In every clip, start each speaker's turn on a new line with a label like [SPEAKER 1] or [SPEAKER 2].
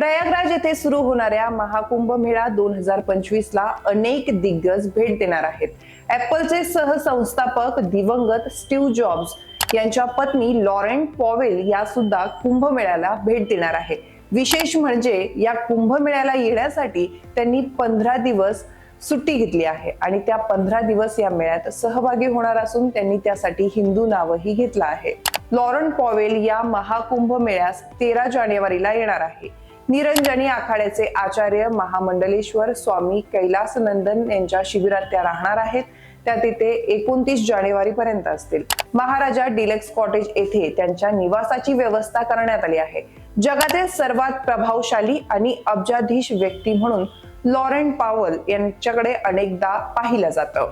[SPEAKER 1] प्रयागराज येथे सुरू होणाऱ्या महाकुंभ मेळा दोन हजार पंचवीस ला अनेक दिग्गज भेट देणार आहेत. ऍपलचे सहसंस्थापक दिवंगत स्टीव्ह जॉब्स यांच्या पत्नी लॉरेंट पॉवेल या सुद्धा कुंभमेळ्याला भेट देणार आहे. विशेष म्हणजे या कुंभमेळ्याला येण्यासाठी त्यांनी पंधरा दिवस सुट्टी घेतली आहे आणि त्या पंधरा दिवस या मेळ्यात सहभागी होणार असून त्यांनी त्यासाठी हिंदू नावही घेतलं आहे. लॉरन पॉवेल या महाकुंभ मेळ्यास तेरा जानेवारीला येणार आहे. निरंजनी आखाड्याचे आचार्य महामंडलेश्वर स्वामी कैलासनंदन यांच्या शिबिरात त्या राहणार आहेत. त्या तिथे एकोणतीस जानेवारी पर्यंत असतील. महाराजा डिलेक्स कॉटेज येथे त्यांच्या निवासाची व्यवस्था करण्यात आली आहे. जगातील सर्वात प्रभावशाली आणि अब्जाधीश व्यक्ती म्हणून लॉरेन पावल यांच्याकडे अनेकदा पाहिलं जातं.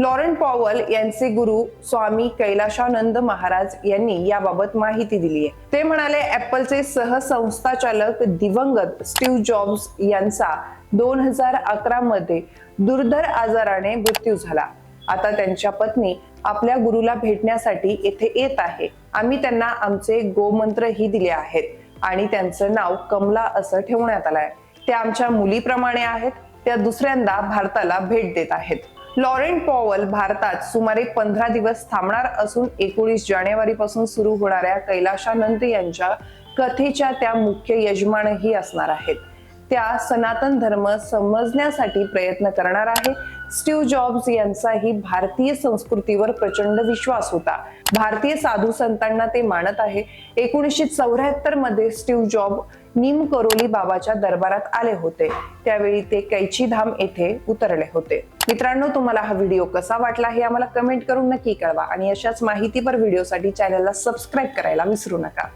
[SPEAKER 1] लॉरेन पॉवल यांचे गुरु स्वामी कैलाशानंद महाराज यांनी याबाबत माहिती दिली आहे ते म्हणाले ऍपलचे सहसंस्थाचालक दिवंगत स्टीव्ह जॉब्स यांचा दोन हजार अकरा मध्ये दुर्धर आजाराने मृत्यू झाला. आता त्यांच्या पत्नी आपल्या गुरुला भेटण्यासाठी येथे येत आहे. आम्ही त्यांना आमचे गोमंत्रही दिले आहेत आणि त्यांचं नाव कमला असं ठेवण्यात आलंय. त्या आमच्या मुलीप्रमाणे आहेत. त्या दुसऱ्यांदा भारताला भेट देत आहेत. लॉरेंट पॉवल भारतात सुमारे पंधरा दिवस थांबणार असून एकोणीस जानेवारी पासून सुरू होणाऱ्या कैलाशानंद यांच्या कथेच्या त्या मुख्य यजमानही असणार आहेत. त्या सनातन धर्म समजण्यासाठी प्रयत्न करणार आहे. स्टीव्ह जॉब्स यांचाही भारतीय संस्कृतीवर प्रचंड विश्वास होता. भारतीय साधू संतांना ते मानत आहे. एकोणीसशे चौऱ्याहत्तरमध्ये स्टीव्ह जॉब निम करोली बाबाच्या दरबारात आले होते. त्यावेळी ते कैची धाम येथे उतरले होते. मित्रांनो तुम्हाला हा व्हिडिओ कसा वाटला हे आम्हाला कमेंट करून नक्की कळवा आणि अशाच माहितीपर व्हिडिओसाठी चॅनलला सबस्क्राईब करायला विसरू नका.